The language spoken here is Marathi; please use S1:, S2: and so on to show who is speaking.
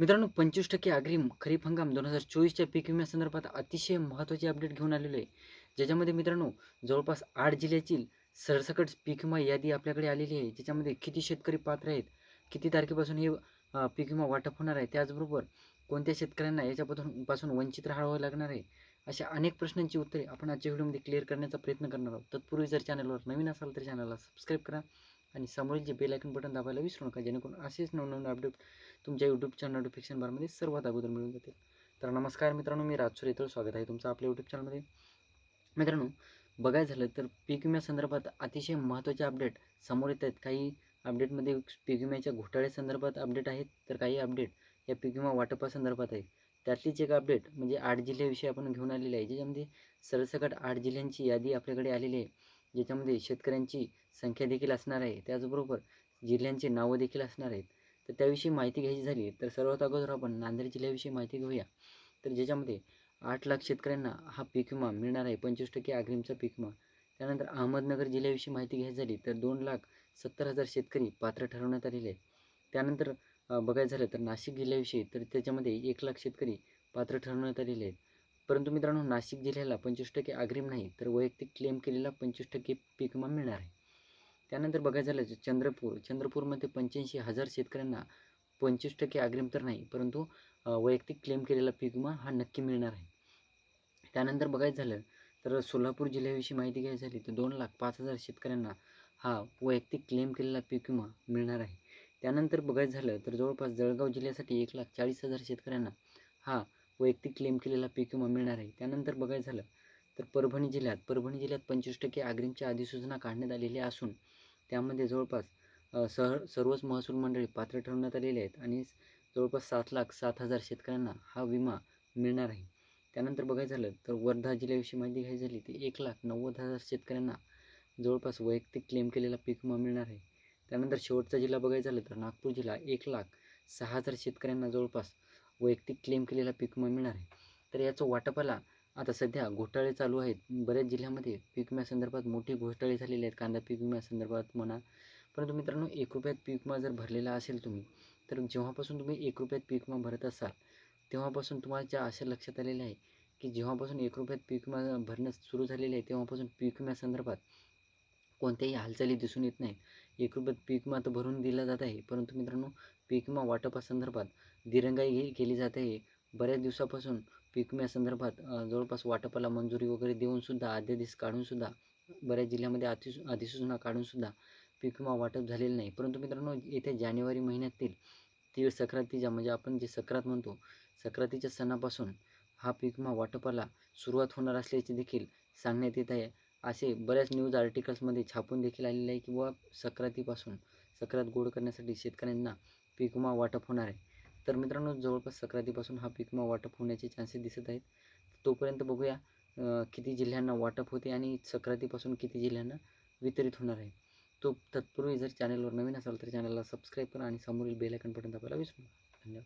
S1: मित्रांनो पंचवीस टक्के अग्रिम खरीप हंगाम दोन हजार चोवीसच्या पीक विम्यासंदर्भात अतिशय महत्त्वाची अपडेट घेऊन आलेलो आहे. ज्याच्यामध्ये मित्रांनो जवळपास आठ जिल्ह्यातील सरसकट पीक विमा यादी आपल्याकडे आलेली आहे. ज्याच्यामध्ये किती शेतकरी पात्र आहेत किती तारखेपासून हे पीक विमा वाटप होणार आहे त्याचबरोबर कोणत्या शेतकऱ्यांना याच्यापासून पासून वंचित राहावं लागणार आहे अशा अनेक प्रश्नांची उत्तरे आपण आजच्या व्हिडिओमध्ये क्लिअर करण्याचा प्रयत्न करणार आहोत. तत्पूर्वी जर चॅनलवर नवीन असाल तर चॅनलला सबस्क्राईब करा. आणि समोरील जे बेल आयकन बटन दाबायला विसरू नका जेणेकरून असेच नवनवीन अपडेट तुमच्या यूट्यूबच्या नोटिफिकेशन बारमध्ये सर्वात अगोदर मिळून जातील. तर नमस्कार मित्रांनो मी राजसूर येतो स्वागत आहे तुमचं आपल्या यूट्यूब चॅनलमध्ये मित्रांनो बघायचं झालं तर पीक विम्यासंदर्भात अतिशय महत्त्वाचे अपडेट समोर येत आहेत. काही अपडेटमध्ये पीक विम्याच्या घोटाळ्यासंदर्भात अपडेट आहेत तर काही अपडेट या पीक विमा वाटपासंदर्भात आहेत त्यातलीच एक अपडेट म्हणजे आठ जिल्ह्याविषयी आपण घेऊन आलेले आहे ज्याच्यामध्ये सरसकट आठ जिल्ह्यांची यादी आपल्याकडे आलेली आहे. ज्याच्यामध्ये शेतकऱ्यांची संख्या देखील असणार आहे. त्याचबरोबर जिल्ह्यांची नावं देखील असणार आहेत. तर त्याविषयी माहिती घ्यायची झाली तर सर्वात अगोदर आपण नांदेड जिल्ह्याविषयी माहिती घेऊया. तर ज्याच्यामध्ये आठ लाख शेतकऱ्यांना हा पीक विमा मिळणार आहे. पंचवीस टक्के अग्रिमचा पीक विमा. त्यानंतर अहमदनगर जिल्ह्याविषयी माहिती घ्यायची झाली तर दोन लाख सत्तर हजार शेतकरी पात्र ठरवण्यात आलेले आहेत. त्यानंतर बघायचं झालं तर नाशिक जिल्ह्याविषयी तर त्याच्यामध्ये एक लाख शेतकरी पात्र ठरवण्यात आलेले आहेत. परंतु मित्रांनो नाशिक जिल्ह्याला पंचवीस टक्के अग्रिम नाही तर वैयक्तिक क्लेम केलेला पंचवीस टक्के पीक विमा मिळणार आहे. त्यानंतर बघायचं झालं चंद्रपूर चंद्रपूरमध्ये पंच्याऐंशी हजार शेतकऱ्यांना पंचवीस टक्के अग्रिम तर नाही परंतु वैयक्तिक क्लेम केलेला पीक विमा हा नक्की मिळणार आहे. त्यानंतर बघायचं झालं तर सोलापूर जिल्ह्याविषयी माहिती घ्यायची झाली तर दोन लाख पाच हजार शेतकऱ्यांना हा वैयक्तिक क्लेम केलेला पीक विमा मिळणार आहे. त्यानंतर बघायचं झालं तर जवळपास जळगाव जिल्ह्यासाठी एक लाख चाळीस हजार शेतकऱ्यांना हा वैयक्तिक क्लेम केलेला पीक विमा मिळणार आहे. त्यानंतर बघायचं झालं तर परभणी जिल्ह्यात परभणी जिल्ह्यात पंचवीस टक्के अग्रिमच्या अधिसूचना काढण्यात आलेली असून त्यामध्ये जवळपास सह सर्वच महसूल मंडळी पात्र ठरवण्यात आलेले आहेत आणि जवळपास सात लाख सात हजार शेतकऱ्यांना हा विमा मिळणार आहे. त्यानंतर बघायचं झालं तर वर्धा जिल्ह्याविषयी माहिती घ्यायची झाली तर एक लाख नव्वद हजार शेतकऱ्यांना जवळपास वैयक्तिक क्लेम केलेला पीक विमा मिळणार आहे. त्यानंतर शेवटचा जिल्हा बघायचा झालं तर नागपूर जिल्हा एक लाख सहा हजार शेतकऱ्यांना जवळपास वैयक्तिक क्लेम केलेला पीक विमा मिळणार आहे. तर याचं वाटपाला आता सध्या घोटाळे चालू आहेत. बऱ्याच जिल्ह्यामध्ये पीक विम्यासंदर्भात मोठी घोटाळे झालेले आहेत. कांदा पीक विम्यासंदर्भात म्हणा. परंतु मित्रांनो एक रुपयात पीक विमा जर भरलेला असेल तुम्ही तर जेव्हापासून तुम्ही एक रुपयात पीक विमा भरत असाल तेव्हापासून तुम्हाला अशा लक्षात आलेले आहे की जेव्हापासून एक रुपयात पीक विमा भरणं सुरू झालेलं आहे तेव्हापासून पीक विम्यासंदर्भात कोणत्याही हालचाली दिसून येत नाहीत. एक रुपयात पीक विमा तर भरून दिला जात आहे. परंतु मित्रांनो पीकमा वाटपासंदर्भात दिरंगाई केली जात. आहे बऱ्याच दिवसापासून पीकम्यासंदर्भात जवळपास वाटपाला मंजुरी वगैरे देऊनसुद्धा अध्यादेश काढूनसुद्धा बऱ्याच जिल्ह्यामध्ये अधिसू अधिसूचना काढूनसुद्धा पीक विमा वाटप झालेलं नाही. परंतु मित्रांनो येत्या जानेवारी महिन्यातील तीळ संक्रांतीच्या म्हणजे आपण जे सक्रात म्हणतो सक्रांतीच्या सणापासून हा पीक विमा वाटपाला सुरुवात होणार असल्याचे देखील सांगण्यात येत आहे. असे बऱ्याच न्यूज आर्टिकल्समध्ये छापून देखील आलेले आहे की बुवा सक्रात गोड करण्यासाठी शेतकऱ्यांना पीक विमा वाटप होणार आहे. तर मित्रांनो जवळपास सक्रातीपासून हा पीक विमा वाटप होण्याचे चान्सेस दिसत आहेत. तोपर्यंत बघूया किती जिल्ह्यांना वाटप होते आणि सक्रातीपासून किती जिल्ह्यांना वितरित होणार आहे. तो तत्पूर्वी जर चॅनलवर नवीन असाल तर चॅनलला सबस्क्राईब करा आणि समोरील बेल आयकन बटन दाबायला विसरू नका. धन्यवाद.